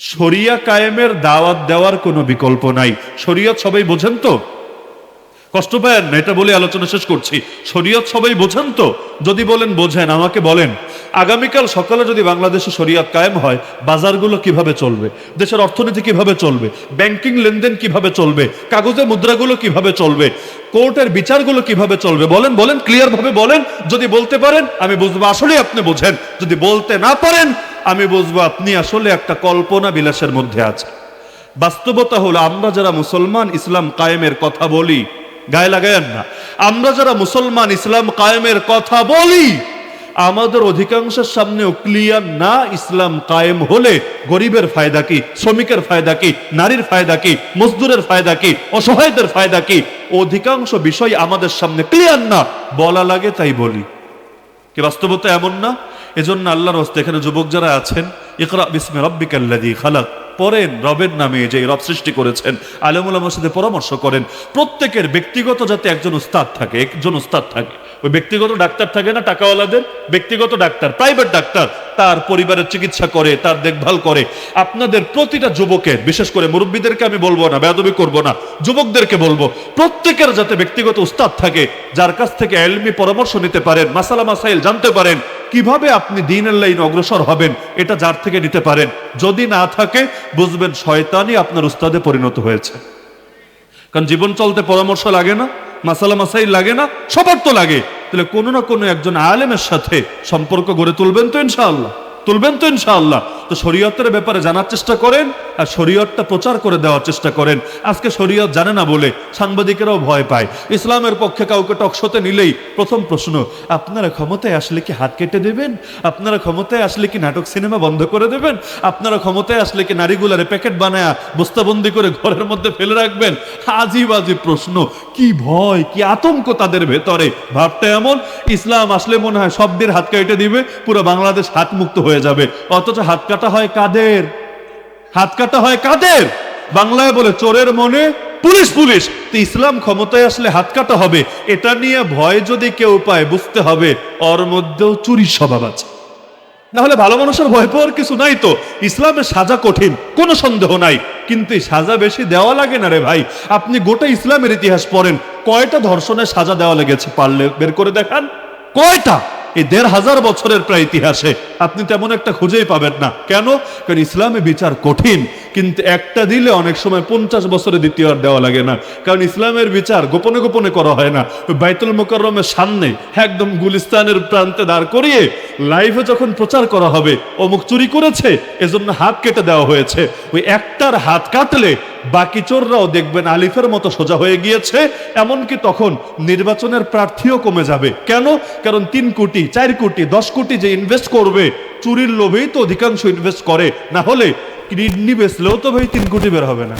শরিয়া কায়েমের দাওয়াত দেওয়ার কোনো বিকল্প নাই। শরীয়ত সবাই বোঝেন তো? কষ্ট পায়েন না, এটা বলে আলোচনা শেষ করছি। শরীয়ত সবাই বোঝেন তো? যদি বলেন, বোঝেন, আমাকে বলেন। আগামীকাল সকালে যদি বাংলাদেশে শরীয়ত কায়েম হয়, বাজারগুলো কীভাবে চলবে? দেশের অর্থনীতি কীভাবে চলবে? ব্যাংকিং লেনদেন কীভাবে চলবে? কাগজে মুদ্রাগুলো কীভাবে চলবে? কোর্টের বিচারগুলো কীভাবে চলবে? বলেন বলেন ক্লিয়ার ভাবে বলেন। যদি বলতে পারেন, আমি বুঝব। আসলে আপনি বোঝেন। যদি বলতে না পারেন আমি বুঝব আপনি আসলে একটা কল্পনা বিলাসের মধ্যে আছেন। বাস্তবতা হলো, আমরা যারা মুসলমান ইসলাম কায়েমের কথা বলি, গায়ে লাগায়েন না। আমরা যারা মুসলমান ইসলাম কায়েমের কথা বলি, আমাদের অধিকাংশের সামনেও ক্লিয়ার না, ইসলাম কায়েম হলে গরিবের ফায়দা কি, শ্রমিকের ফায়দা কি, নারীর ফায়দা কি, মজদুরের ফায়দা কি, অসহায়দের ফায়দা কি, অধিকাংশ বিষয় আমাদের সামনে ক্লিয়ার না, বলা লাগে তাই বলি। কি বাস্তবতা এমন না? এজন্য আল্লাহর হস্তে এখানে যুবক যারা আছেন, ইকরা বিসমে রব্বিকাল্লাদি খালাক। পড়েন রবের নামে যে রব সৃষ্টি করেছেন আলমুল্লাহ মসজিদে পরামর্শ করেন। প্রত্যেকের ব্যক্তিগত যাতে একজন উস্তাদ থাকে, একজন উস্তাদ থাকে। ওই ব্যক্তিগত ডাক্তার থাকে না, টাকাওয়ালাদের, ব্যক্তিগত ডাক্তার প্রাইভেট ডাক্তার, তার পরিবারের চিকিৎসা করে, তার দেখভাল করে। আপনাদের প্রতিটা যুবকের, বিশেষ করে মুরব্বীদেরকে আমি বলব না বেদবি করব না, যুবকদেরকে বলব, প্রত্যেকের যাতে ব্যক্তিগত উস্তাদ থাকে, যার কাছ থেকে এলমি পরামর্শ নিতে পারেন, মাসালা মাসাইল জানতে পারেন, কীভাবে আপনি দিনের লাইন অগ্রসর হবেন, এটা যার থেকে নিতে পারেন। যদি না থাকে, বুঝবেন শয়তানই আপনার উস্তাদে পরিণত হয়েছে। কারণ জীবন চলতে পরামর্শ লাগে না। মাসালা মাসাই লাগে না, সবার তো লাগে। তাহলে কোনো না কোনো একজন আলেমের সাথে সম্পর্ক গড়ে তুলবেন তো ইনশাআল্লাহ। তুলবেন তো ইনশাআল্লাহ। তো শরীয়তের ব্যাপারে জানার চেষ্টা করেন আর শরীয়তটা প্রচার করে দেওয়ার চেষ্টা করেন। আজকে শরীয়ত জানে না বলে সাংবাদিকেরাও ভয় পায়। ইসলামের পক্ষে কাউকে টকশোতে নিলেই প্রথম প্রশ্ন, আপনারা ক্ষমতায় আসলে কি হাত কেটে দেবেন? আপনারা ক্ষমতায় আসলে কি নাটক সিনেমা বন্ধ করে দেবেন? আপনারা ক্ষমতায় আসলে কি নারীগুলারে প্যাকেট বানায়া বস্তাবন্দি করে ঘরের মধ্যে ফেলে রাখবেন? আজিব আজিব প্রশ্ন, কি ভয়, কি আতঙ্ক তাদের ভেতরে? ভাবটা এমন, ইসলাম আসলে মনে হয় শব্দের হাত কেটে দিবে, পুরো বাংলাদেশ হাত মুক্ত হয়ে যাবে। অথচ হাত কাটা হয় কাদের? হাত কাটা হয় কাদের? বাংলায় বলে চোরের মনে পুলিশ পুলিশ। তো ইসলাম ক্ষমতায় আসলে হাত কাটা হবে, এটা নিয়ে ভয় যদি কেউ পায়, বুঝতে হবে। ওর মধ্যেও চুরির স্বভাব আছে। না হলে ভালো মানুষের ভয় পাওয়ার কিছু নাই তো। ইসলামের সাজা কঠিন, কোনো সন্দেহ নাই। কিন্তু সাজা বেশি দেওয়া লাগে না রে ভাই। আপনি গোটা ইসলামের ইতিহাস পড়েন, কয়টা ধর্ষণের সাজা দেওয়া লেগেছে পারলে বের করে দেখান? কয়টা? এই দেড় হাজার বছরের প্রায় ইতিহাসে আপনি তেমন একটা খুঁজেই পাবেন না। কেন? কারণ ইসলামে বিচার কঠিন। কিন্তু একটা দিলে অনেক সময় পঞ্চাশ বছরে দ্বিতীয় আর দেওয়া লাগে না। কারণ ইসলামের বিচার গোপনে গোপনে করা হয় না। বাইতুল মোকাররমের সামনে একদম গুলিস্তানের প্রান্তে দাঁড় করিয়ে লাইভে যখন প্রচার করা হবে, অমুক চুরি করেছে, এজন্য হাত কেটে দেওয়া হয়েছে। ওই একটার হাত কাটলে বাকি চোররাও দেখবেন আলিফের মতো সোজা হয়ে গিয়েছে। এমনকি তখন নির্বাচনের প্রার্থীও কমে যাবে। কেন? কারণ তিন কোটি, চার কোটি, দশ কোটি যে ইনভেস্ট করবে, চুরির লোভেই তো অধিকাংশ ইনভেস্ট করে। না হলে কিডনি বেচলেও তো ভাই তিন কোটি বের হবে না।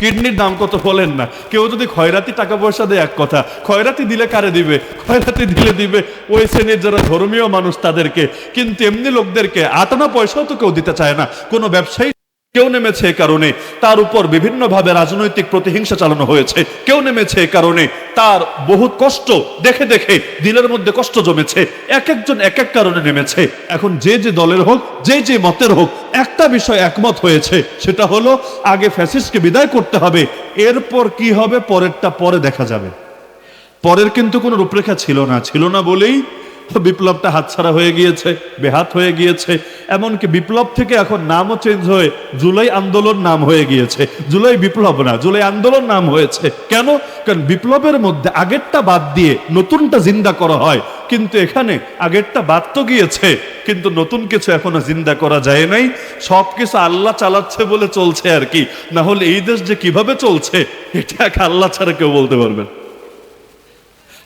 কিডনির দাম কত বলেন না। কেউ যদি খয়রাতি টাকা পয়সা দেয় এক কথা খয়রাতি দিলে কারে দিবে? খয়রাতি দিলে দিবে ওই শ্রেণির যারা ধর্মীয় মানুষ তাদেরকে। কিন্তু এমনি লোকদেরকে আটানা পয়সাও তো কেউ দিতে চায় না। কোনো ব্যবসায়ী কেউ নেমেছে এ কারণে তার উপর বিভিন্নভাবে রাজনৈতিক প্রতিহিংসা চালানো হয়েছে। কেউ নেমেছে এ কারণে তার বহুত কষ্ট দেখে দেখে দিলের মধ্যে কষ্ট জমেছে। এক একজন এক এক কারণে নেমেছে। এখন যে যে দলের হোক, যে যে মতের হোক, একটা বিষয় একমত হয়েছে, সেটা হলো আগে ফ্যাসিস্টকে বিদায় করতে হবে, এরপর কি হবে পরেরটা পরে দেখা যাবে। পরের কিন্তু কোনো রূপরেখা ছিল না ছিল না বলেই বিপ্লবটা হাতছাড়া হয়ে গিয়েছে, বেহাত হয়ে গিয়েছে। এমনকি বিপ্লব থেকে এখন নামও চেঞ্জ হয়ে জুলাই আন্দোলন নাম হয়ে গিয়েছে। জুলাই বিপ্লব না, জুলাই আন্দোলন নাম হয়েছে। কেন? কারণ বিপ্লবের মধ্যে আগেরটা বাদ দিয়ে নতুনটা জিন্দা করা হয়। কিন্তু এখানে আগেরটা বাদ তো গিয়েছে, কিন্তু নতুন কিছু এখনও জিন্দা করা যায় নাই। সব কিছু আল্লাহ চালাচ্ছে বলে চলছে আর কি। না হলে এই দেশ যে কীভাবে চলছে, এটা এক আল্লাহ ছাড়া কেউ বলতে পারবেন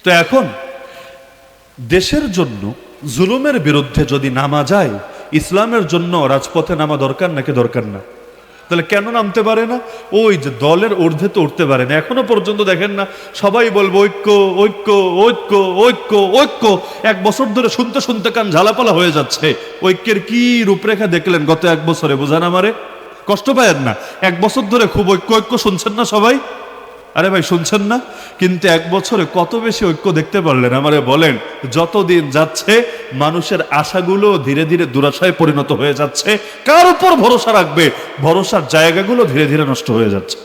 তো এখন দেশের জন্য জুলুমের বিরুদ্ধে যদি নামা যায়, ইসলামের জন্য রাজপথে নামা দরকার নাকি দরকার না? তাহলে কেন নামতে পারে না? ওই যে দলের ঊর্ধ্বে তো উঠতে পারে না। এখনও পর্যন্ত দেখেন না, সবাই বলব, ঐক্য ঐক্য ঐক্য ঐক্য ঐক্য। এক বছর ধরে শুনতে শুনতে কান ঝালাপালা হয়ে যাচ্ছে। ঐক্যের কি রূপরেখা দেখলেন গত এক বছরে, বোঝান আমারে? কষ্ট পায়েন না। এক বছর ধরে খুব ঐক্য ঐক্য শুনছেন না সবাই? আরে ভাই, শুনছেন না? কিন্তু এক বছরে কত বেশি ঐক্য দেখতে পারলেন? আমারে বলেন, যতদিন যাচ্ছে, মানুষের আশাগুলো ধীরে ধীরে দুরাশায় পরিণত হয়ে যাচ্ছে। কার উপর ভরসা রাখবে? ভরসার জায়গাগুলো ধীরে ধীরে নষ্ট হয়ে যাচ্ছে।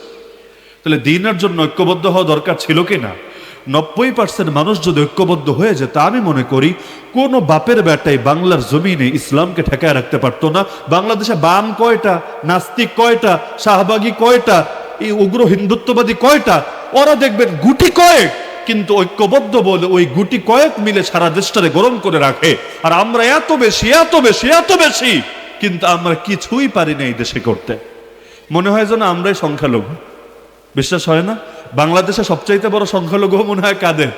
তাহলে দিনের জন্য ঐক্যবদ্ধ হওয়া দরকার ছিল কি না? নব্বই পার্সেন্ট মানুষ যদি ঐক্যবদ্ধ হয়ে যেত, আমি মনে করি কোন বাপের বেটাই বাংলার জমিনে ইসলামকে ঠেকায় রাখতে পারতো না। বাংলাদেশে বাম কয়টা, নাস্তিক কয়টা, শাহবাগী কয়টা এই উগ্র হিন্দুত্ববাদী কয়টা? ওরা দেখবেন গুটি কয়েক, কিন্তু ঐক্যবদ্ধ বলে ওই গুটি কয়েক মিলে সারা দেশটারে গরম করে রাখে। আর আমরা এত বেশি এত বেশি এত বেশি, কিন্তু আমরা কিছুই পারি না এই দেশে করতে। মনে হয় যেন আমরাই সংখ্যালঘু। বিশ্বাস হয় না? বাংলাদেশে সবচাইতে বড় সংখ্যালঘু মনে হয় কাদের?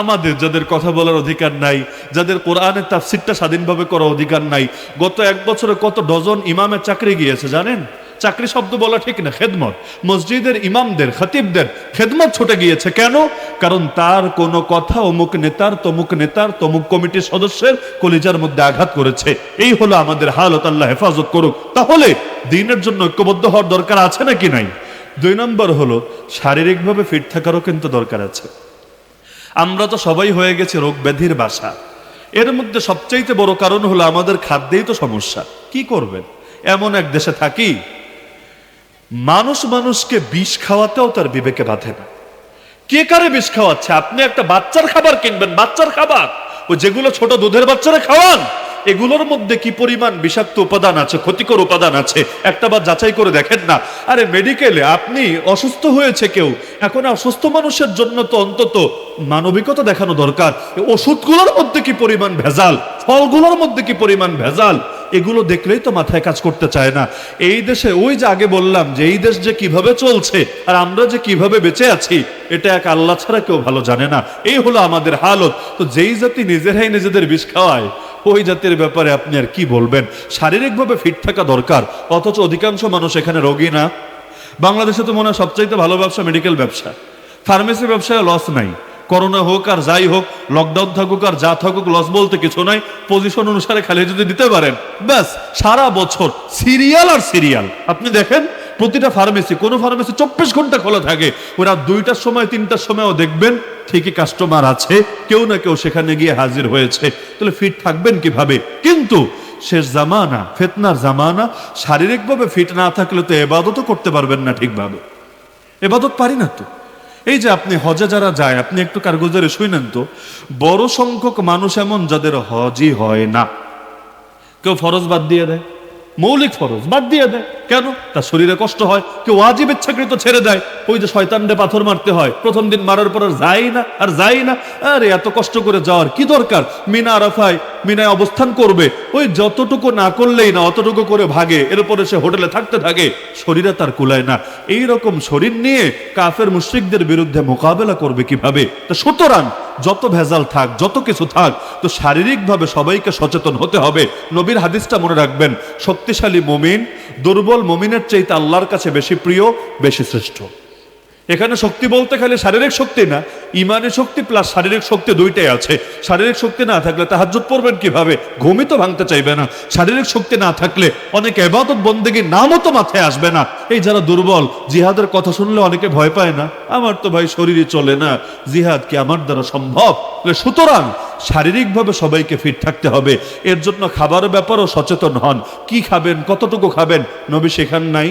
আমাদের, যাদের কথা বলার অধিকার নাই, যাদের কোরআনের তাফসিরটা স্বাধীনভাবে করার অধিকার নাই। গত এক বছরে কত ডজন ইমামের চাকরি গিয়েছে, জানেন? চাকরি শব্দ বলা ঠিক না, খেদমত। মসজিদের ইমামদের, খতিবদের খেদমত ছুটে গিয়েছে। কেন? কারণ তার কোনো কথা অমুক নেতার, তমুক নেতার, তমুক কমিটির সদস্যের কলিজার মধ্যে আঘাত করেছে। এই হলো আমাদের হালত, আল্লাহ হেফাজত করুক। তাহলে দিনের জন্য ঐক্যবদ্ধ হওয়ার দরকার আছে নাকি নাই? দুই নম্বর হলো, শারীরিকভাবে ফিট থাকারও কিন্তু দরকার আছে। আমরা তো সবাই হয়ে গেছি রোগ ব্যাধির বাসা। এর মধ্যে সবচাইতে বড় কারণ হলো আমাদের খাদ্যেই তো সমস্যা। কি করবেন? এমন এক দেশে থাকি মানুষ মানুষকে বিষ খাওয়াতেও তার বিবেকে বাঁধে না। কে কারে বিষ খাওয়াচ্ছে? আপনি একটা বাচ্চার খাবার কিনবেন, বাচ্চার খাবার। ও যেগুলো ছোট দুধের বাচ্চারা খাওয়ান, এগুলোর মধ্যে কি পরিমাণ বিষাক্ত উপাদান আছে, ক্ষতিকর উপাদান আছে? একটা বার যাচাই করে দেখেন না। আরে মেডিকেলে আপনি অসুস্থ হয়েছে কেউ। এখন অসুস্থ মানুষের জন্য তো অন্তত মানবিকতা দেখানো দরকার। ওষুধগুলোর মধ্যে কি পরিমাণ ভেজাল? ফলগুলোর মধ্যে কি পরিমাণ ভেজাল? এগুলো দেখলেই তো মাথায় কাজ করতে চায় না। এই দেশে ওই যে আগে বললাম যে এই দেশ যে কীভাবে চলছে আর আমরা যে কীভাবে বেঁচে আছি, এটা এক আল্লাহ ছাড়া কেউ ভালো জানে না। এই হলো আমাদের হালত। তো যেই জাতি নিজেরাই নিজেদের বিষ খাওয়ায়, ওই জাতির ব্যাপারে আপনি আর কি বলবেন? শারীরিকভাবে ফিট থাকা দরকার, অথচ অধিকাংশ মানুষ এখানে রোগী না। বাংলাদেশে তো মনে হয় সবচাইতে ভালো ব্যবসা মেডিকেল ব্যবসা। ফার্মেসি ব্যবসায় লস নাই। করোনা হোক আর যাই হোক লকডাউন থাকুক আর যা থাকুক লস বলতে কিছু নাই। পজিশন অনুসারে খালি যদি দিতে পারেন, ব্যাস, সারা বছর সিরিয়াল আর সিরিয়াল আপনি দেখেন, প্রতিটা ফার্মেসি কোনো ফার্মেসি চব্বিশ ঘণ্টা খোলা থাকে। ওই রাত দুইটার সময়, তিনটার সময়ও দেখবেন, ঠিকই কাস্টমার আছে, কেউ না কেউ সেখানে গিয়ে হাজির হয়েছে। তাহলে ফিট থাকবেন কীভাবে? কিন্তু শেষ জামানা, ফেতনার জামানা, শারীরিকভাবে ফিট না থাকলে তো এবাদতও করতে পারবেন না ঠিকভাবে। এবাদত পারি না তো? এই যে আপনি হজে যারা যায়, আপনি একটু কারগুজারে শুনেন তো। বড় সংখ্যক মানুষ এমন যাদের হজই হয় না। কেউ ফরজ বাদ দিয়ে দেয়, মৌলিক ফরজ বাদ দিয়ে দেয়। কেন? তার শরীরে কষ্ট হয়, কেউ আজীব ইচ্ছাকৃত ছেড়ে দেয়। ওই যে শয়তানরে পাথর মারতে হয়, প্রথম দিন মারার পর আর যাই না, আর যাই না। আরে, এত কষ্ট করে যাওয়ার কি দরকার? মিনা আরাফায় মিনায় অবস্থান করবে। ওই যতটুকু না করলেই না, অতটুকু করে ভাগে। এরপরে সে হোটেলে থাকতে থাকে। শরীরে তার কুলায় না। এই রকম শরীর নিয়ে কাফের মুশ্রিকদের বিরুদ্ধে মোকাবেলা করবে কীভাবে? তা সুতরাং যত ভেজাল থাক, যত কিছু থাক, তো শারীরিকভাবে সবাইকে সচেতন হতে হবে। নবীর হাদিসটা মনে রাখবেন, শক্তিশালী মমিন, দুর্বল মমিনের চাইতে আল্লাহর কাছে বেশি প্রিয়, বেশি শ্রেষ্ঠ। এখানে শক্তি বলতে খালি শারীরিক শক্তি না, ইমানের শক্তি প্লাস শারীরিক শক্তি দুইটাই আছে। শারীরিক শক্তি না থাকলে তাহাজ্জুদ পড়বেন কীভাবে? ঘুমই তো ভাঙতে চাইবে না। শারীরিক শক্তি না থাকলে অনেক এবাদত বন্দেগীর নামও তো মাথায় আসবে না। এই যারা দুর্বল, জিহাদের কথা শুনলে অনেকে ভয় পায় না, আমার তো ভাই শরীরে চলে না। জিহাদ কি আমার দ্বারা সম্ভব? সুতরাং শারীরিকভাবে সবাইকে ফিট থাকতে হবে। এর জন্য খাবারের ব্যাপারেও সচেতন হন। কি খাবেন, কতটুকু খাবেন? নবী শেখান নাই।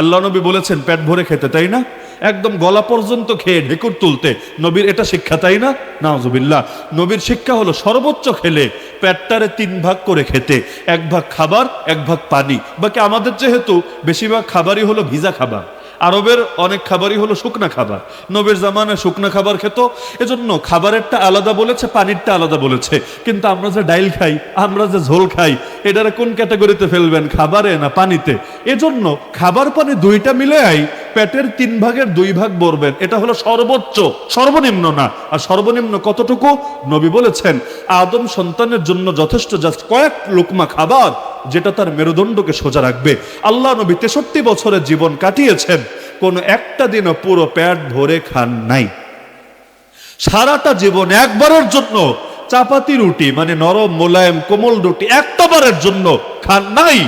আল্লাহ নবী বলেছেন, পেট ভরে খেতে, তাই না? একদম গলা পর্যন্ত খেয়ে ঢেকুর তুলতে। নবীর এটা শিক্ষা, তাই না? নাজুবিল্লাহ নবীর শিক্ষা হলো সর্বোচ্চ খেলে পেটটারে তিন ভাগ করে খেতে, এক ভাগ খাবার, এক ভাগ পানি। বাকি আমাদের যেহেতু বেশিরভাগ খাবারই হলো ভিজা খাবার, আরবের অনেক খাবারই হলো শুকনা খাবার। নবীর জামানায় শুকনা খাবার খেত, এজন্য খাবারেরটা আলাদা বলেছে, পানিরটা আলাদা বলেছে। কিন্তু আমরা যে ডাইল খাই, আমরা যে ঝোল খাই, এটারে কোন ক্যাটাগরিতে ফেলবেন? খাবারে না পানিতে? এজন্য খাবার পানি দুইটা মিলে আই পেটের তিন ভাগের দুই ভাগ বলবেন এটা হলো সর্বোচ্চ, সর্বনিম্ন না। আর সর্বনিম্ন কতটুকু? নবী বলেছেন, আদম সন্তানের জন্য যথেষ্ট জাস্ট কয়েক লোকমা খাবার, যেটা তার মেরুদণ্ডকে সোজা রাখবে। আল্লাহ নবী তেষট্টি বছরের জীবন কাটিয়েছেন, কোনো একটা দিনও পুরো প্যাট ভরে খান নাই। সারাটা জীবন একবারের জন্য চাপাতি রুটি মানে নরম মোলায়েম, কোমল রুটি একটা বারের জন্য খান নাই।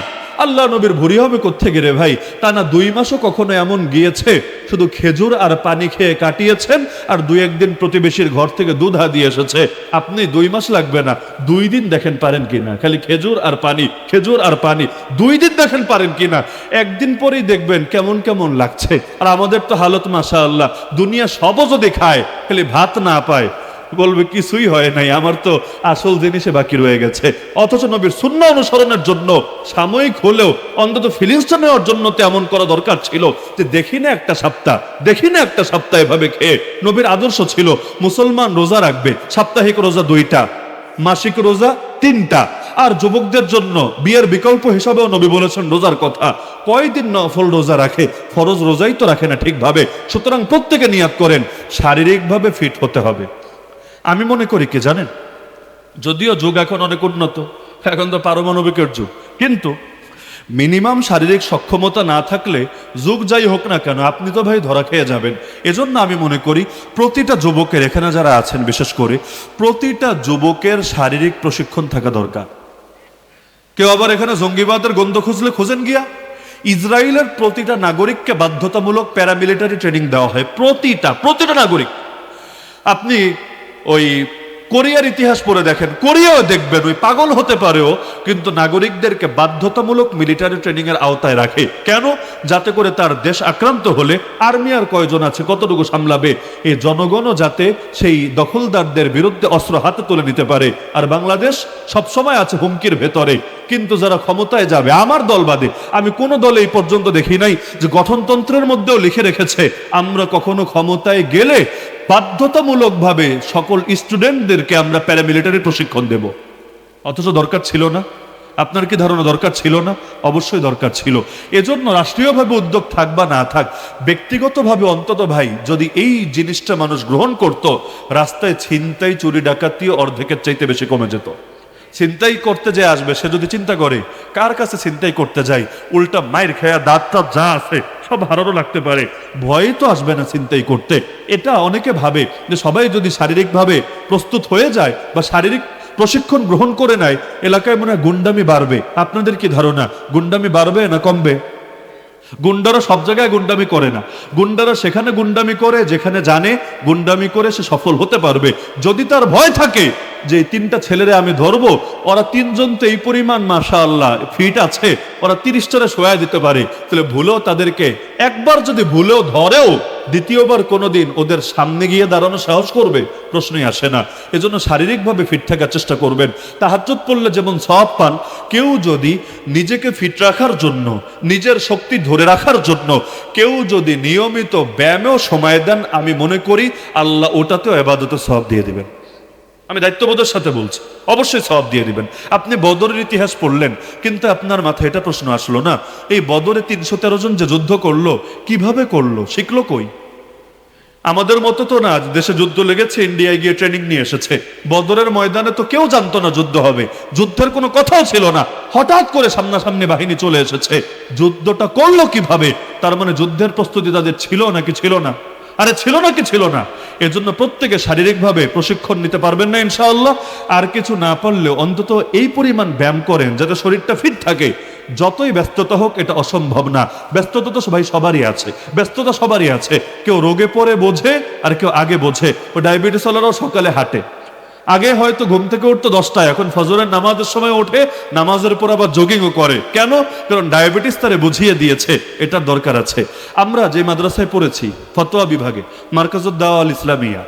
আল্লাহ নবীর ভুরি হবে কোথেকে রে ভাই? তা না দুই মাসও কখনো এমন গিয়েছে? শুধু খেজুর আর পানি খেয়ে কাটিয়েছেন আর দুই একদিন প্রতিবেশীর ঘর থেকে দুধ দিয়ে এসেছে। আপনি দুই মাস লাগবে না। দুই দিন দেখেন পারেন কিনা খালি খেজুর আর পানি, খেজুর আর পানি। দুই দিন দেখেন পারেন কিনা একদিন পরেই দেখবেন কেমন কেমন লাগছে। আর আমাদের তো হালত মাসা আল্লাহ দুনিয়া সবও যদি খায়, খালি ভাত না পায়। বলবে, কিছুই হয় নাই, আমার তো আসল জিনিসে বাকি রয়ে গেছে। অথচ নবীর শূন্য অনুসরণের জন্য, সাময়িক হলেও, অন্তত ফিলিংসটা নেওয়ার জন্য তো এমন করা দরকার ছিল যে, দেখি না একটা সপ্তাহ, দেখি না একটা সপ্তাহ এভাবে খেয়ে। নবীর আদর্শ ছিল, মুসলমান রোজা রাখবে, সাপ্তাহিক রোজা দুইটা, মাসিক রোজা তিনটা। আর যুবকদের জন্য বিয়ের বিকল্প হিসাবেও নবী বলেছেন রোজার কথা। কয়দিন নফল রোজা রাখে? ফরজ রোজাই তো রাখে না ঠিকভাবে। সুতরাং প্রত্যেকে নিয়াত করেন, শারীরিকভাবে ফিট হতে হবে। আমি মনে করি কি জানেন? যদিও যুগ এখন অনেক উন্নত, এখন তো পারমাণবিকের যুগ। কিন্তু মিনিমাম শারীরিক সক্ষমতা না থাকলে যুগ যাই হোক না কেন, আপনি তো ভাই ধরা খেয়ে যাবেন। এজন্য আমি মনে করি প্রতিটা যুবকের এখানে যারা আছেন, বিশেষ করে প্রতিটা যুবকের শারীরিক প্রশিক্ষণ থাকা দরকার। কেউ আবার এখানে জঙ্গিবাদের গন্ধ খুঁজলে খোঁজেন গিয়া? ইসরায়েলের প্রতিটা নাগরিককে বাধ্যতামূলক প্যারামিলিটারি ট্রেনিং দেওয়া হয় প্রতিটা প্রতিটা নাগরিক। আপনি ওই কোরিয়ার ইতিহাস পড়ে দেখেন, কোরিয়াও দেখবেন, ওই পাগল হতে পারেও, কিন্তু নাগরিকদেরকে বাধ্যতামূলক মিলিটারি ট্রেনিং এর আওতায় রাখে। কেন? যাতে করে তার দেশ আক্রান্ত হলে আর্মি আর কয়জন আছে, কতটুকু সামলাবে? এই জনগণও যাতে সেই দখলদারদের বিরুদ্ধে অস্ত্র হাতে তুলে নিতে পারে। আর বাংলাদেশ সবসময় আছে হুমকির ভেতরে, কিন্তু যারা ক্ষমতায় যাবে, আমার দল বাদে, আমি কোনো দলে এই পর্যন্ত দেখি নাই যে গঠনতন্ত্রের মধ্যেও লিখে রেখেছে, আমরা কখনো ক্ষমতায় গেলে বাধ্যতামূলকভাবে সকল স্টুডেন্টদেরকে আমরা প্যারামিলিটারি প্রশিক্ষণ দেব। অথচ দরকার ছিল না। আপনার কি ধারণা দরকার ছিল না? অবশ্যই দরকার ছিল। এজন্য রাষ্ট্রীয়ভাবে উদ্যোগ থাক বা না থাক, ব্যক্তিগতভাবে অন্তত ভাই, যদি এই জিনিসটা মানুষ গ্রহণ করত, রাস্তায় ছিনতাই, চুরি, ডাকাতি অর্ধেকের চাইতে বেশি কমে যেত। ছিনতাই করতে যে আসবে, সে যদি চিন্তা করে, কার কাছে চিন্তাই করতে যাই? উল্টা মায়ের খেয়া দাঁত টাত যা আছে, সব হারারও লাগতে পারে। ভয়ই তো আসবে না চিন্তাই করতে। এটা অনেকে ভাবে যে সবাই যদি শারীরিকভাবে প্রস্তুত হয়ে যায় বা শারীরিক প্রশিক্ষণ গ্রহণ করে নেয়, এলাকায় মনে হয় গুন্ডামি বাড়বে। আপনাদের কি ধারণা? গুন্ডামি বাড়বে না কমবে? গুন্ডারা সব জায়গায় গুন্ডামি করে না। গুন্ডারা সেখানে গুন্ডামি করে, যেখানে জানে গুন্ডামি করে সে সফল হতে পারবে। যদি তার ভয় থাকে যে তিনটা ছেলেরে আমি ধরবো, ওরা তিনজন তো এই পরিমাণ মাশা আল্লাহ ফিট আছে, ওরা তিরিশটারে সোয়া দিতে পারে। তাহলে ভুলেও তাদেরকে, একবার যদি ভুলেও ধরেও, দ্বিতীয়বার কোনোদিন ওদের সামনে গিয়ে দাঁড়ানো সাহস করবে, প্রশ্নই আসে না। এজন্য শারীরিকভাবে ফিট থাকার চেষ্টা করবেন। তাহাজ্জুদ পড়লে যেমন সব পান, কেউ যদি নিজেকে ফিট রাখার জন্য, নিজের শক্তি ধরে রাখার জন্য, কেউ যদি নিয়মিত ব্যায়ামেও সময় দেন, আমি মনে করি আল্লাহ ওটাতেও এবাদতে সব দিয়ে দিবেন। আমি দায়িত্ববোধের সাথে বলছি। অবশ্যই সব দিয়ে দিবেন। আপনি বদরের ইতিহাস পড়লেন, কিন্তু আপনার মাথায় এটা প্রশ্ন আসলো না, এই বদরে তিনশো তেরো জন যে যুদ্ধ করল, কীভাবে করল, শিখলো কই? আমাদের মতো তো না দেশে যুদ্ধ লেগেছে, ইন্ডিয়ায় গিয়ে ট্রেনিং নিয়ে এসেছে। বদরের ময়দানে তো কেউ জানতো না যুদ্ধ হবে। যুদ্ধের কোনো কথাও ছিল না। হঠাৎ করে সামনাসামনি বাহিনী চলে এসেছে। যুদ্ধটা করল কীভাবে? তার মানে যুদ্ধের প্রস্তুতি তাদের ছিল নাকি ছিল না? আরে ছিল না কি ছিল না? এজন্য প্রত্যেকে শারীরিকভাবে প্রশিক্ষণ নিতে পারবেন না ইনশাআল্লাহ। আর কিছু না পারলেও অন্তত এই পরিমাণ ব্যায়াম করেন যাতে শরীরটা ফিট থাকে। যতই ব্যস্ততা হোক, এটা অসম্ভব না। ব্যস্ততা তো সবাই সবারই আছে। ব্যস্ততা সবারই আছে। কেউ রোগে পরে বোঝে আর কেউ আগে বোঝে। ও ডায়াবেটিস ওলারাও সকালে হাঁটে। আগে হয়তো ঘুম থেকে উঠতো দশটায়, এখন ফজরের নামাজের সময় ওঠে, নামাজের পর আবার জগিংও করে। কেন? কারণ ডায়াবেটিস তারে বুঝিয়ে দিয়েছে, এটার দরকার আছে। আমরা যে মাদ্রাসায় পড়েছি, ফতোয়া বিভাগে মার্কাজুদ্দাওয়া আল ইসলামিয়া,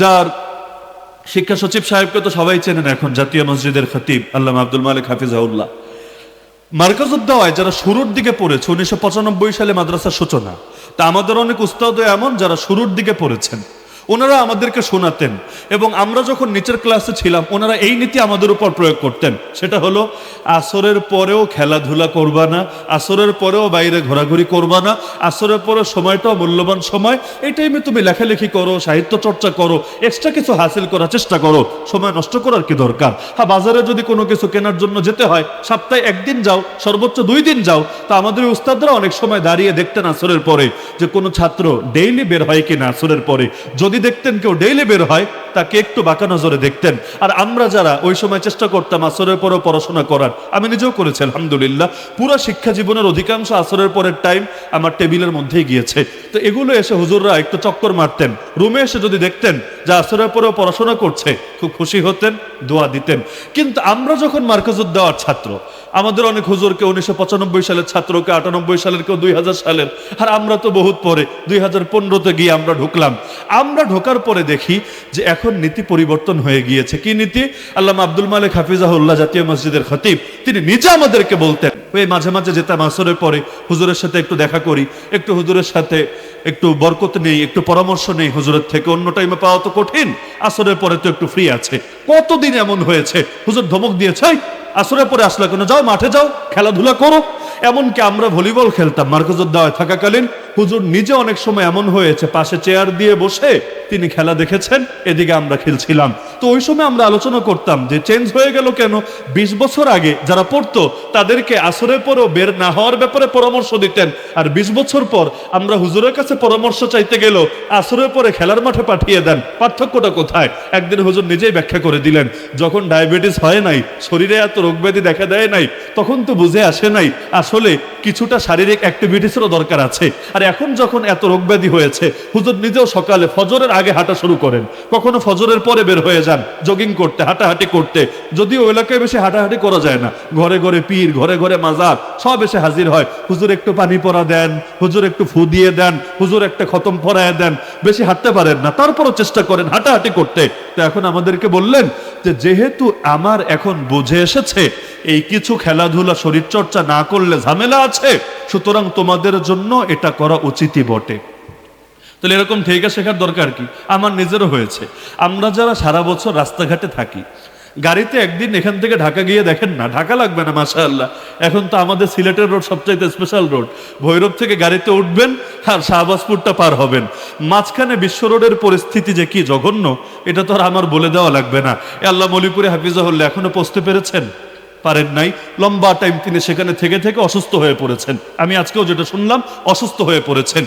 যার শিক্ষা সচিব সাহেবকে তো সবাই চেনেন এখন, জাতীয় মসজিদের খতিব আল্লাহ আব্দুল মালিক হাফিজাউল্লাহ মার্কাজুদ্দাওয়ায় যারা শুরুর দিকে পড়েছে, উনিশশো পঁচানব্বই সালে মাদ্রাসার সূচনা। তা আমাদের অনেক উস্তাদ এমন, যারা শুরুর দিকে পড়েছেন। ওনারা আমাদেরকে শোনাতেন এবং আমরা যখন নিচের ক্লাসে ছিলাম, ওনারা এই নীতি আমাদের উপর প্রয়োগ করতেন। সেটা হলো, আসরের পরেও খেলাধুলা করবা না, আসরের পরেও বাইরে ঘোরাঘুরি করবা না, আসরের পরে সময়টাও মূল্যবান সময়। এই টাইমে তুমি লেখালেখি করো, সাহিত্য চর্চা করো এক্সট্রা কিছু হাসিল করার চেষ্টা করো, সময় নষ্ট করার কি দরকার? হ্যাঁ বাজারে যদি কোনো কিছু কেনার জন্য যেতে হয়, সপ্তাহে একদিন যাও, সর্বোচ্চ দুই দিন যাও, তা আমাদের উস্তাদরা অনেক সময় দাঁড়িয়ে দেখতেন আসরের পরে, যে কোনো ছাত্র ডেইলি বের হয় কিনা আসরের পরে। যদি যদি দেখতেন কেউ ডেইলি বের হয়, তাকে একটু বাঁকা নজরে দেখতেন। আর আমরা যারা ওই সময় চেষ্টা করতাম আসরের পরেও পড়াশোনা করার, আমি নিজেও করেছি, আলহামদুলিল্লাহ। পুরো শিক্ষা জীবনের অধিকাংশ আসরের পরের টাইম আমার টেবিলের মধ্যেই গিয়েছে। তো এগুলো এসে হুজুররা একটু চক্কর মারতেন। রুমে এসে যদি দেখতেন যে আসরের পরেও পড়াশোনা করছে, খুব খুশি হতেন, দোয়া দিতেন। কিন্তু আমরা যখন মার্কাজুদ দেওয়ার ছাত্র আমাদের অনেক হুজুরকে উনিশশো পঁচানব্বই সালের ছাত্রকে আটানব্বই সালের, কেউ দুই হাজার সালের। আর আমরা তো বহুত পরে, দুই হাজার গিয়ে আমরা ঢুকলাম। আমরা ঢোকার পরে দেখি যে এখন নীতি পরিবর্তন হয়ে গিয়েছে। কি নীতি? আল্লাহ আব্দুল মালিক হাফিজাহুল্লাহ জাতীয় মসজিদের খতিব। তিনি নিজে আমাদেরকে বলতেন, ওই মাঝে মাঝে যেতাম আসরের পরে হুজুরের সাথে একটু দেখা করি। একটু হুজুরের সাথে একটু বরকত নেই, একটু পরামর্শ নেই হুজুরের থেকে। অন্য টাইমে পাওয়া তো কঠিন। আসরের পরে তো একটু ফ্রি আছে। কতদিন এমন হয়েছে? হুজুর ধমক দিয়েছে আসরের পরে আসলে কেন যাও, মাঠে যাও, খেলাধুলা করো। এমনকি আমরা ভলিবল খেলতাম মার্কজুর দেওয়ায় থাকাকালীন। হুজুর নিজে অনেক সময় এমন হয়েছে, পাশে চেয়ার দিয়ে বসে তিনি খেলা দেখেছেন, এদিকে আমরা খেলছিলাম। তো ওই সময় আমরা আলোচনা করতাম যে চেঞ্জ হয়ে গেল কেন? বিশ বছর আগে যারা পড়তো, তাদেরকে আসরের পরও বের না হওয়ার ব্যাপারে পরামর্শ দিতেন। আর বিশ বছর পর আমরা হুজুরের কাছে পরামর্শ চাইতে গেল আসরের পরে খেলার মাঠে পাঠিয়ে দেন। পার্থক্যটা কোথায়? একদিন হুজুর নিজেই ব্যাখ্যা করে দিলেন, যখন ডায়াবেটিস হয় নাই, শরীরে এত রোগ ব্যাধি দেখা দেয় নাই, তখন তো বুঝে আসে নাই, আসলে কিছুটা শারীরিক অ্যাক্টিভিটিসেরও দরকার আছে। আর এখন যখন এত রোগ ব্যাধি হয়েছে, হুজুর নিজেও সকালে ফজরের আগে হাঁটা শুরু করেন। কখনো ফজরের পরে বের হয়ে যান জগিং করতে, হাঁটাহাঁটি করতে। যদিও এলাকায় বেশি হাঁটাহাঁটি করা যায় না। ঘরে ঘরে পীর, ঘরে ঘরে মাজার, সব এসে হাজির হয়। হুজুর একটু পানি পরা দেন, হুজুর একটু ফু দিয়ে দেন, হুজুর একটা খতম পরায় দেন। বেশি হাঁটতে পারেন না, তারপরও চেষ্টা করেন হাঁটাহাঁটি করতে। তো এখন আমাদেরকে বললেন যেহেতু আমার এখন বুঝে এসেছে এই কিছু খেলাধুলা, শরীরচর্চা না করলে ঝামেলা আছে। সুতরাং তোমাদের জন্য এটা করা উচিতই বটে। তাহলে এরকম থেকে শেখার দরকার কি? আমার নিজেরও হয়েছে। আমরা যারা সারা বছর রাস্তাঘাটে থাকি, গাড়িতে একদিন এখান থেকে ঢাকা গিয়ে দেখেন না, ঢাকা লাগবে না মাসা এখন তো আমাদের সিলেটের রোড সবচাইতে স্পেশাল রোড ভৈরব থেকে গাড়িতে উঠবেন আর শাহবাজপুরটা পার হবেন। মাঝখানে বিশ্ব রোডের পরিস্থিতি যে কি জঘন্য, এটা তো আর আমার বলে দেওয়া লাগবে না। আল্লাহ মলিপুরে হাফিজাহুল্লাহ, এখনও পৌঁছতে পেরেছেন? পারেন নাই। লম্বা টাইম তিনি সেখানে থেকে থেকে অসুস্থ হয়ে পড়েছেন। আমি আজকেও যেটা শুনলাম, অসুস্থ হয়ে পড়েছেন।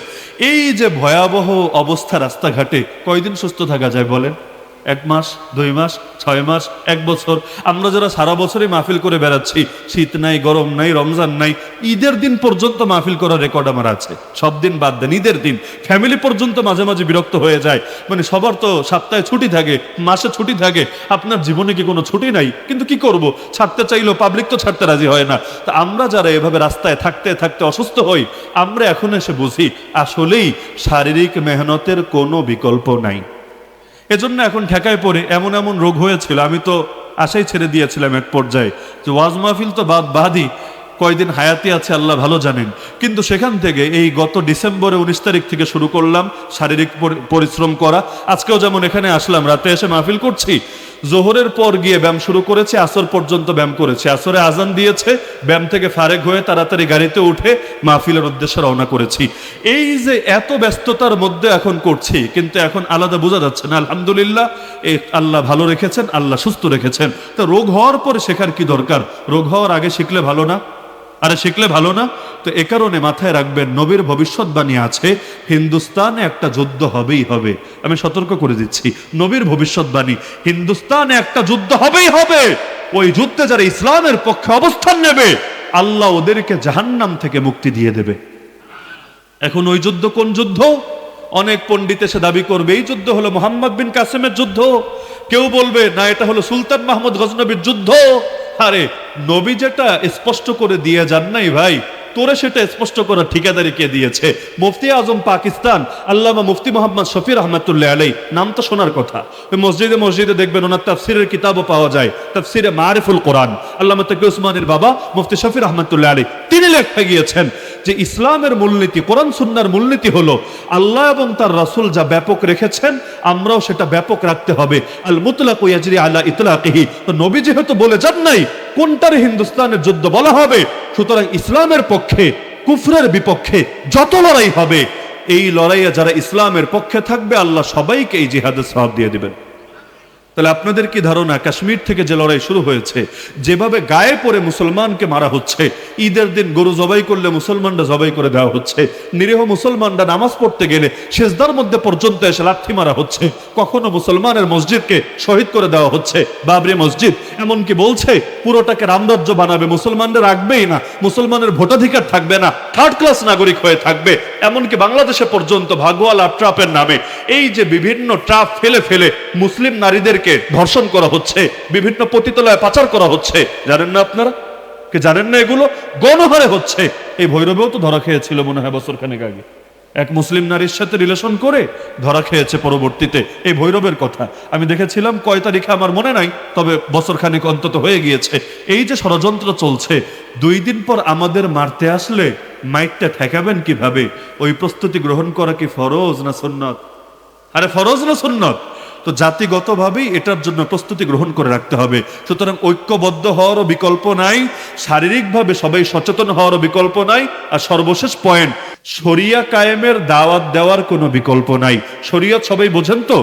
এই যে ভয়াবহ অবস্থা রাস্তাঘাটে, কয়দিন সুস্থ থাকা যায় বলেন? এক মাস, দুই মাস, ছয় মাস, এক বছর। আমরা যারা সারা বছরই মাহফিল করে বেড়াচ্ছি, শীত নাই, গরম নাই, রমজান নাই, ঈদের দিন পর্যন্ত মাহফিল করার রেকর্ড আমার আছে। সব দিন বাদ দেন, ঈদের দিন। ফ্যামিলি পর্যন্ত মাঝে মাঝে বিরক্ত হয়ে যায়। মানে সবার তো সপ্তাহে ছুটি থাকে, মাসে ছুটি থাকে। আপনার জীবনে কি কোনো ছুটি নাই? কিন্তু কি করব? ছাড়তে চাইলেও পাবলিক তো ছাড়তে রাজি হয় না। তা আমরা যারা এভাবে রাস্তায় থাকতে থাকতে অসুস্থ হই, আমরা এখন এসে বুঝি, আসলেই শারীরিক মেহনতের কোনো বিকল্প নাই। এজন্য এখন ঠেকায় পড়ে এমন এমন রোগ হয়েছিল। আমি তো আশাই ছেড়ে দিয়েছিলাম এক পর্যায়ে যে ওয়াজ মাহফিল তো বাদ বাদই কয়দিন হায়াতি আছে আল্লাহ ভালো জানেন। কিন্তু সেখান থেকে এই গত ডিসেম্বরে উনিশ তারিখ থেকে শুরু করলাম শারীরিক পরিশ্রম করা। আজকেও যেমন এখানে আসলাম, রাতে এসে মাহফিল করছি। জোহরের পর গিয়ে ব্যায়াম শুরু করেছে, আসর পর্যন্ত ব্যায়াম করেছে। আসরে আজান দিয়েছে, ব্যায়াম থেকে ফারেক হয়ে তাড়াতাড়ি গাড়িতে উঠে মাহফিলের উদ্দেশ্যে রওনা করেছি। এই যে এত ব্যস্ততার মধ্যে এখন করছি, কিন্তু এখন আলাদা বোঝা যাচ্ছে না। আলহামদুলিল্লাহ, এই আল্লাহ ভালো রেখেছেন, আল্লাহ সুস্থ রেখেছেন। তো রোগ হওয়ার পরে শেখার কি দরকার? রোগ হওয়ার আগে শিখলে ভালো না? আরে শিখলে ভালো না? তো এ কারণে মাথায় রাখবেন, নবীর ভবিষ্যৎবাণী আছে, হিন্দুস্তানে একটা যুদ্ধ হবেই হবে। আমি সতর্ক করে দিচ্ছি, নবীর ভবিষ্যৎবাণী, হিন্দুস্তানে একটা যুদ্ধ হবেই হবে। ওই যুদ্ধে যারা ইসলামের পক্ষে অবস্থান নেবে, আল্লাহ ওদেরকে জাহান্নাম থেকে মুক্তি দিয়ে দেবে। এখন ওই যুদ্ধ কোন যুদ্ধ? অনেক পণ্ডিত এসে দাবি করবে, এই যুদ্ধ হলো মোহাম্মদ বিন কাসেমের যুদ্ধ। কেউ বলবে, না, এটা হলো সুলতান মাহমুদ গজনবীর যুদ্ধ। আরে, নবী যেটা স্পষ্ট করে দিয়ে যান নাই ভাই, তোরে সেটা স্পষ্ট করার ঠিকাদারি কে দিয়েছে? মুফতি আজম পাকিস্তান, আল্লামা মুফতি মোহাম্মদ শফির রহমতুল্লাহ আলাই নাম তো শোনার কথা। মসজিদে মসজিদে দেখবেন ওনার তাফসিরের কিতাবও পাওয়া যায়, তাফসিরে মারিফুল কোরআন। আল্লাহ তকি উসমানের বাবা মুফতি শফির রহমতুল্লাহ আলী তিনি লেখা গিয়েছেন যে ইসলামের মূলনীতি, কোরআন সুন্নার মূলনীতি হলো আল্লাহ এবং তার রাসূল যা ব্যাপক রেখেছেন, আমরাও সেটা ব্যাপক রাখতে হবে। আল মুতলাক ইয়াজরি আলা ইতলাকিহি। তো নবী যেহেতু বলে যান নাই, কোনটার হিন্দুস্তানের যুদ্ধ বলা হবে? সুতরাং ইসলামের পক্ষে, কুফরের বিপক্ষে যত লড়াই হবে, এই লড়াইয়ে যারা ইসলামের পক্ষে থাকবে, আল্লাহ সবাইকে এই জিহাদের সওয়াব দিয়ে দিবেন। তাহলে আপনাদের কি ধারণা, কাশ্মীর থেকে যে লড়াই শুরু হয়েছে, যেভাবে গায়ে পড়ে মুসলমানকে মারা হচ্ছে, ঈদের দিন গরু জবাই করলে মুসলমানরা জবাই করে দেওয়া হচ্ছে, নিরীহ মুসলমানরা নামাজ পড়তে গেলে শেষদার মধ্যে পর্যন্ত এসে লাথি মারা হচ্ছে, কখনো মুসলমানের মসজিদকে শহীদ করে দেওয়া হচ্ছে, বাবরি মসজিদ, এমনকি বলছে, পুরোটাকে রামরাজ্য বানাবে মুসলমানরা রাখবেই না, মুসলমানের ভোটাধিকার থাকবে না থার্ড ক্লাস নাগরিক হয়ে থাকবে, এমনকি বাংলাদেশে পর্যন্ত ভাগওয়ালা ট্রাপের নামে, এই যে বিভিন্ন ট্রাপ ফেলে ফেলে মুসলিম নারীদেরকে ধর্ষণ করা হচ্ছে, বিভিন্ন পতিতলায় পাচার করা হচ্ছে। জানেন না আপনারা? কে জানেন না এগুলো? গণহারে হচ্ছে। এই ভৈরবেও তো ধরা খেয়েছিল মনে হয় বছর খানেক আগে। এক মুসলিম নারীর সাথে রিলেশন করে ধরা খেয়েছে পরবর্তীতে। এই ভৈরবের কথা। আমি দেখেছিলাম কয় তারিখে আমার মনে নাই, তবে বছর খানেক অন্তত হয়ে গিয়েছে। এই যে ষড়যন্ত্র চলছে, দুই দিন পর আমাদের মারতে আসলে মাইকটা ঠেকাবেন কীভাবে? ওই প্রস্তুতি গ্রহণ করা কি ফরজ না সুন্নত? আরে ফরজ না সুন্নত? তো জাতিগতভাবেই এটার জন্য প্রস্তুতি গ্রহণ করে রাখতে হবে। সুতরাং ঐক্যবদ্ধ হওয়ারও বিকল্প নাই, শারীরিকভাবে সবাই সচেতন হওয়ারও বিকল্প নাই, আর সর্বশেষ পয়েন্ট শরিয়া কায়েমের দাওয়াত দেওয়ার কোনো বিকল্প নাই। শরিয়ত সবাই বোঝেন তো?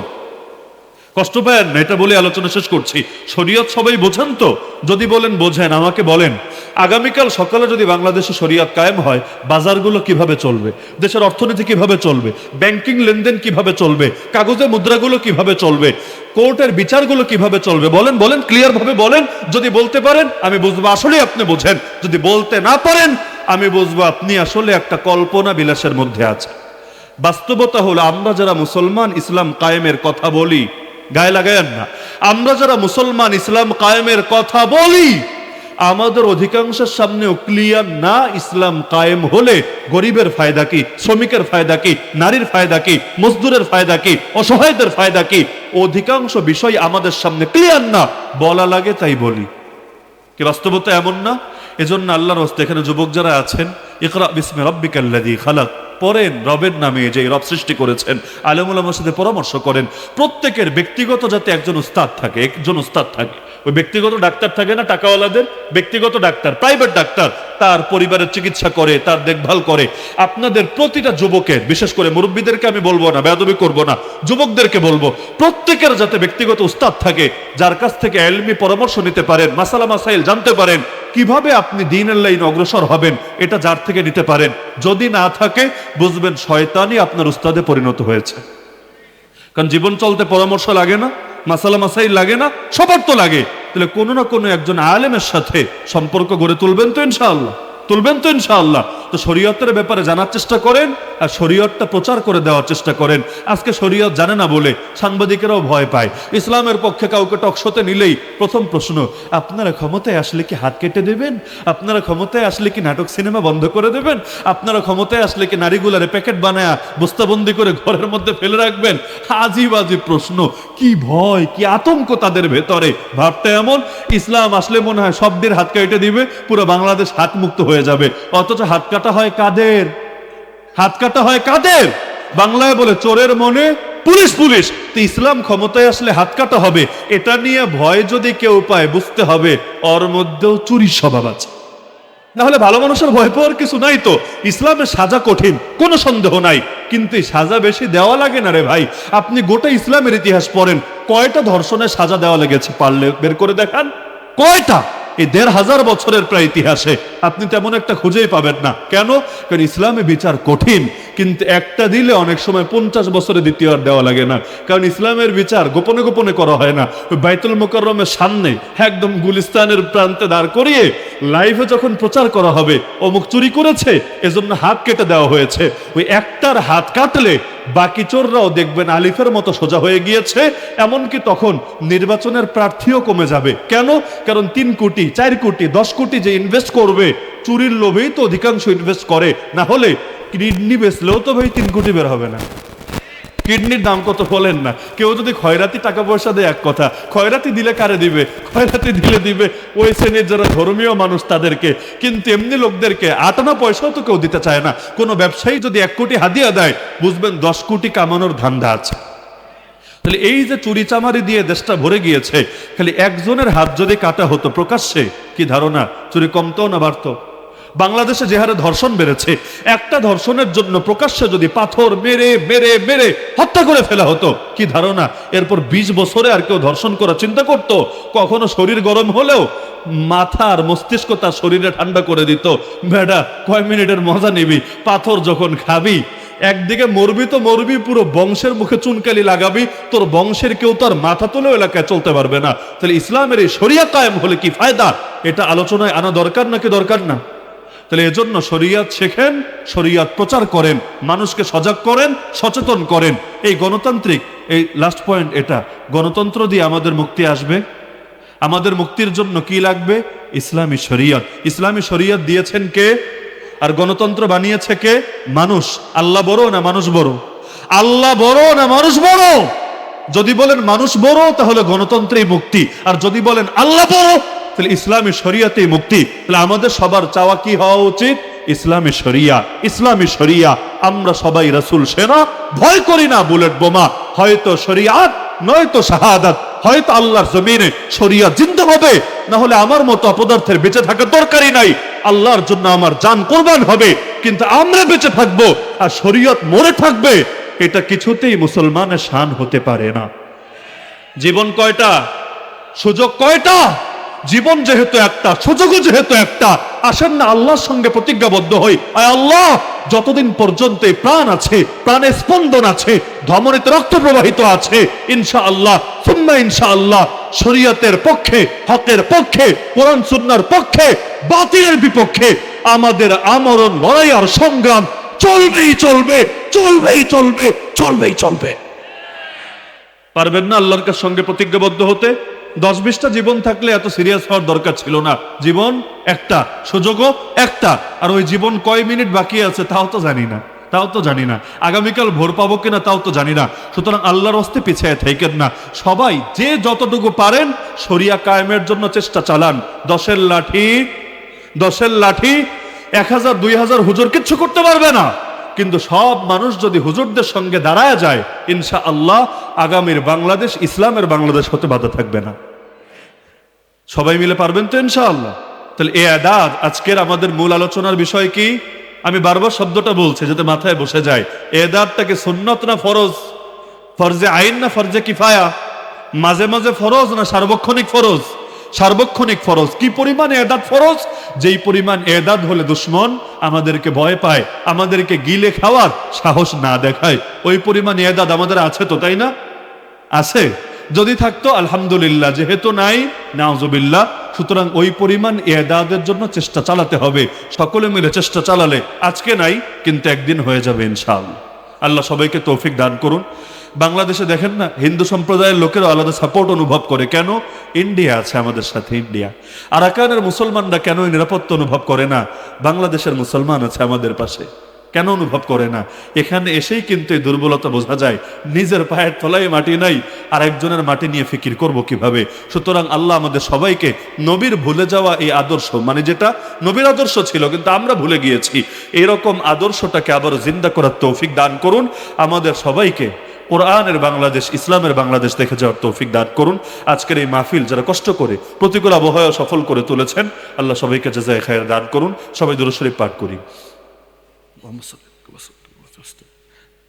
কষ্ট পায়েন না, এটা বলে আলোচনা শেষ করছি। শরীয়ত সবাই বোঝেন তো? যদি বলেন, বোঝেন, আমাকে বলেন। আগামীকাল সকালে যদি বাংলাদেশে শরীয়ত কায়েম হয়, বাজারগুলো কীভাবে চলবে? দেশের অর্থনীতি কীভাবে চলবে? ব্যাংকিং লেনদেন কীভাবে চলবে? কাগজে মুদ্রাগুলো কীভাবে চলবে? কোর্টের বিচারগুলো কীভাবে চলবে? বলেন বলেন ক্লিয়ার ভাবে বলেন। যদি বলতে পারেন, আমি বুঝব আসলে আপনি বোঝেন। যদি বলতে না পারেন, আমি বুঝব আপনি আসলে একটা কল্পনা বিলাসের মধ্যে আছেন। বাস্তবতা হলো, আমরা যারা মুসলমান, ইসলাম কায়েমের কথা বলি গায়ে লাগায়েন না। আমরা যারা মুসলমান, ইসলাম কায়েমের কথা বলি, আমাদের অধিকাংশের সামনেও ক্লিয়ার না ইসলাম কায়েম হলে গরিবের ফায়দা কি, শ্রমিকের ফায়দা কি, নারীর ফায়দা কি, মজদুরের ফায়দা কি, অসহায়দের ফায়দা কি, অধিকাংশ বিষয় আমাদের সামনে ক্লিয়ার না, বলা লাগে তাই বলি। কি বাস্তবতা এমন না? এজন্য আল্লাহর হস্তে এখানে যুবক যারা আছেন, ইকরা বিসমে রব্বিকাল্লাযী খালাক। পড়েন রবের নামে যে রব সৃষ্টি করেছেন আলমুল্লাহ সাথে পরামর্শ করেন, প্রত্যেকের ব্যক্তিগত যাতে একজন উস্তাদ থাকে, একজন উস্তাদ থাকে। ওই ব্যক্তিগত ডাক্তার থাকে না, টাকাওয়ালাদের, ব্যক্তিগত ডাক্তার প্রাইভেট ডাক্তার, তার পরিবারের চিকিৎসা করে, তার দেখভাল করে। আপনাদের প্রতিটা যুবকের, বিশেষ করে মুরব্বীদেরকে আমি বলব না বেদবি করব না, যুবকদেরকে বলব, প্রত্যেকের যাতে ব্যক্তিগত উস্তাদ থাকে, যার কাছ থেকে এলমি পরামর্শ নিতে পারেন, মাসালা মাসাইল জানতে পারেন, কীভাবে আপনি দিনের লাইন অগ্রসর হবেন, এটা যার থেকে নিতে পারেন। যদি না থাকে, বুঝবেন শয়তানই আপনার উস্তাদে পরিণত হয়েছে। কারণ জীবন চলতে পরামর্শ লাগে না। মাসালা মাসাই লাগে না? সবার তো লাগে। তাহলে কোনো না কোনো একজন আলেমের সাথে সম্পর্ক গড়ে তুলবেন তো ইনশাআল্লাহ। তুলবেন তো ইনশাআল্লাহ। তো শরীয়তের ব্যাপারে জানার চেষ্টা করেন আর শরীয়তটা প্রচার করে দেওয়ার চেষ্টা করেন। আজকে শরীয়ত জানে না বলে সাংবাদিকেরাও ভয় পায়। ইসলামের পক্ষে কাউকে টকশোতে নিলেই প্রথম প্রশ্ন, আপনারা ক্ষমতায় আসলে কি হাত কেটে দেবেন? আপনারা ক্ষমতায় আসলে কি নাটক সিনেমা বন্ধ করে দেবেন? আপনারা ক্ষমতায় আসলে কি নারীগুলারে প্যাকেট বানায়া বস্তাবন্দি করে ঘরের মধ্যে ফেলে রাখবেন? আজিব আজিব প্রশ্ন, কি ভয়, কি আতঙ্ক তাদের ভেতরে? ভাবটা এমন, ইসলাম আসলে মনে হয় শব্দের হাত কেটে দিবে, পুরো বাংলাদেশ হাত মুক্ত হয়ে যাবে। অথচ হাত কাটা হয় কাদের? হাত কাটা হয় কাদের? বাংলায় বলে চোরের মনে, পুলিশ পুলিশ। তো ইসলাম ক্ষমতায় আসলে হাত কাটা হবে। এটা নিয়ে ভয় যদি কেউ পায়, বুঝতে হবে। ওর মধ্যেও চুরির স্বভাব আছে। না হলে ভালো মানুষের ভয় পাওয়ার কিছু নাই তো। ইসলামের সাজা কঠিন, কোনো সন্দেহ নাই। কিন্তু সাজা বেশি দেওয়া লাগে না রে ভাই। আপনি গোটা ইসলামের ইতিহাস পড়েন। কয়টা ধর্ষণের সাজা দেওয়া লেগেছে পারলে বের করে দেখান। কয়টা? এই দেড় হাজার বছরের প্রায় ইতিহাসে আপনি তেমন একটা খুঁজেই পাবেন না। কেন? কারণ ইসলামে বিচার কঠিন। কিন্তু একটা দিলে অনেক সময় পঞ্চাশ বছরে দ্বিতীয়বার দেওয়া লাগে না। কারণ ইসলামের বিচার গোপনে গোপনে করা হয় না। বাইতুল মোকাররমের সামনে একদম গুলিস্তানের প্রান্তে দাঁড় করিয়ে লাইভে যখন প্রচার করা হবে, অমুক চুরি করেছে, এজন্য হাত কেটে দেওয়া হয়েছে। ওই একটার হাত কাটলে বাকি চোররাও দেখবেন আলিফের মতো সোজা হয়ে গিয়েছে। এমনকি তখন নির্বাচনের প্রার্থীও কমে যাবে। কেন? কারণ তিন কোটি, চার কোটি, দশ কোটি যে ইনভেস্ট করবে, চুরির লোভেই তো অধিকাংশ ইনভেস্ট করে। না হলে কিডনি বেচলেও তো ভাই তিন কোটি বের হবে না। কিডনির দাম কত বলেন না। কেউ যদি খয়রাতি টাকা পয়সা দেয় এক কথা খয়রাতি দিলে কারে দিবে? খয়রাতি দিলে দিবে ওই শ্রেণির যারা ধর্মীয় মানুষ তাদেরকে। কিন্তু এমনি লোকদেরকে আটানা পয়সাও তো কেউ দিতে চায় না। কোনো ব্যবসায়ী যদি এক কোটি হাদিয়া দেয়, বুঝবেন দশ কোটি কামানোর ধান্দা আছে। তাহলে এই যে চুরি চামারি দিয়ে দেশটা ভরে গিয়েছে, খালি একজনের হাত যদি কাটা হতো প্রকাশ্যে, কি ধারণা? চুরি কমতো না বাড়তো। বাংলাদেশে যে হারে ধর্ষণ বেড়েছে, একটা ধর্ষণের জন্য প্রকাশ্যে যদি পাথর মেরে মেরে মেরে হত্যা করে ফেলা হতো, কি ধারণা? এরপর ২০ বছরে আর কেউ ধর্ষণ করার চিন্তা করত? কখনো শরীর গরম হলেও মাথার মস্তিষ্ক তার শরীরে ঠান্ডা করে দিত। বেডা কয় মিনিটের মজা নিবি? পাথর যখন খাবি, একদিকে মরবি তো মরবি, পুরো বংশের মুখে চুনকালি লাগাবি, তোর বংশের কেউ তার মাথা তুলেও এলাকায় চলতে পারবে না। তাহলে ইসলামের এই শরিয়া কায়েম হলে কি ফায়দা? এটা আলোচনায় আনা দরকার নাকি দরকার না? তাহলে এজন্য শরিয়াত শেখেন, শরিয়াত প্রচার করেন, মানুষকে সজাগ করেন, সচেতন করেন। এই গণতান্ত্রিক, এই লাস্ট পয়েন্ট এটা, গণতন্ত্র দিয়ে আমাদের মুক্তি আসবে। আমাদের মুক্তির জন্য কি লাগবে? ইসলামী শরিয়ত। ইসলামী শরিয়ত দিয়েছেন কে? আর গণতন্ত্র বানিয়েছে কে? মানুষ। আল্লাহ বড় না মানুষ বড়? আল্লাহ বড় না মানুষ বড়? যদি বলেন মানুষ বড়, তাহলে গণতন্ত্রেই মুক্তি। আর যদি বলেন আল্লাহ বড় তাহলে ইসলামী শরিয়াতেই মুক্তি। তাহলে আমাদের সবার চাওয়া কি হওয়া উচিত? ইসলামী শরিয়া। ইসলামী শরিয়া। আমরা সবাই রাসূল সেনা। ভয় করি না বুলেট বোমা। হয়তো শরিয়াত, নয়তো শাহাদাত। হয়তো আল্লাহর জমিনে শরিয়া জিন্দা হবে। না হলে আমার মতো অপদার্থের বেঁচে থাকার দরকারই নাই। আল্লাহর জন্য আমার জান কোরবান হবে। কিন্তু আমরা বেঁচে থাকব আর শরীয়ত মরে থাকবে, এটা কিছুতেই মুসলমানের শান হতে পারে না। জীবন কয়টা? সুযোগ কয়টা? জীবন যেহেতু একটা, সুযোগও যেহেতু একটা, আসেন না আল্লাহর সঙ্গে প্রতিজ্ঞাবদ্ধ হই। আয় আল্লাহ, যতদিন পর্যন্ত প্রাণ আছে, প্রাণে স্পন্দন আছে, ধমনীতে রক্ত প্রবাহিত আছে ইনশা আল্লাহ সুন্না ইনশা আল্লাহ শরীয়তের পক্ষে, হকের পক্ষে, কোরআন সুন্নার পক্ষে, বাতিলের বিপক্ষে, আমাদের আমরণ, লড়াই আর সংগ্রাম চলবেই চলবে চলবেই চলবে চলবেই চলবে। পারবেন না আল্লাহর সঙ্গে প্রতিজ্ঞাবদ্ধ হতে? দশ বিশটা জীবন থাকলে এত সিরিয়াস হওয়ার দরকার ছিল না। জীবন একটা, সুযোগও একটা। আর ওই জীবন কয় মিনিট বাকি আছে তাও তো জানি না। তাও তো জানি না। আগামীকাল ভোর পাবো কিনা তাও তো জানি না। সুতরাং আল্লাহর হস্তে পিছিয়ে থাকেন না। সবাই যে যতটুকু পারেন শরিয়া কায়েমের জন্য চেষ্টা চালান। দশের লাঠি দশের লাঠি, এক হাজার, দুই হাজার হুজুর কিচ্ছু করতে পারবে না। কিন্তু সব মানুষ যদি হুজুরদের সঙ্গে দাঁড়ায় যায় ইনশা আল্লাহ আগামীর বাংলাদেশ ইসলামের বাংলাদেশ হতে বাধা থাকবে না। সবাই মিলে পারবেন তো ইনশাআল্লাহ? তাহলে এ আদাদ আজকের আমাদের মূল আলোচনার বিষয় কি? আমি বারবার শব্দটা বলছি যাতে মাথায় বসে যায়। এ আদাদটাকে সুন্নত না ফরজ? ফরজে আইন না ফরজে কিফায়া? মাঝে মাঝে ফরজ না সার্বক্ষণিক ফরজ? সার্বক্ষণিক ফরজ। কি পরিমাণ এদাদ ফরজ? যেই পরিমাণ এদাদ হলে দুশ্মন আমাদেরকে ভয় পায়, আমাদেরকে গিলে খাওয়ার সাহস না দেখায়। ওই পরিমাণ এদাদ আমাদের আছে তো, তাই না? আছে। যদি থাকতো, আলহামদুলিল্লাহ, যেহেতু নাই নাওজুবিল্লাহ সুতরাং ওই পরিমাণ এদাদের জন্য চেষ্টা চালাতে হবে। সকলে মিলে চেষ্টা চালালে আজকে নাই, কিন্তু একদিন হয়ে যাবে ইনশাআল্লাহ। আল্লাহ সবাইকে তৌফিক দান করুন। বাংলাদেশে দেখেন না, হিন্দু সম্প্রদায়ের লোকেরও আলাদা সাপোর্ট অনুভব করে। কেন? ইন্ডিয়া আছে আমাদের সাথে, ইন্ডিয়া। আরাকানের মুসলমানরা কেন নিরাপত্তা অনুভব করে না? বাংলাদেশের মুসলমান আছে আমাদের পাশে। কেন অনুভব করে না? এখানে এসেই কিন্তু এই দুর্বলতা বোঝা যায়। নিজের পায়ের তলায় মাটি নাই আর একজনের মাটি নিয়ে ফিকির করব কীভাবে? সুতরাং আল্লাহ আমাদের সবাইকে নবীর ভুলে যাওয়া এই আদর্শ মানে যেটা নবীর আদর্শ ছিল, কিন্তু আমরা ভুলে গিয়েছি। এরকম আদর্শটাকে আবার জিন্দা করার তৌফিক দান করুন। আমাদের সবাইকে কোরআনের বাংলাদেশ, ইসলামের বাংলাদেশ দেখে যাওয়ার তৌফিক দান করুন। আজকের এই মাহফিল যারা কষ্ট করে, প্রতিকূল আবহাওয়া সফল করে তুলেছেন, আল্লাহ সবাইকে জাজায় খায়ের দান করুন। সবাই দুরুশরীফ পাঠ করি।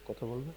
কথা বলবে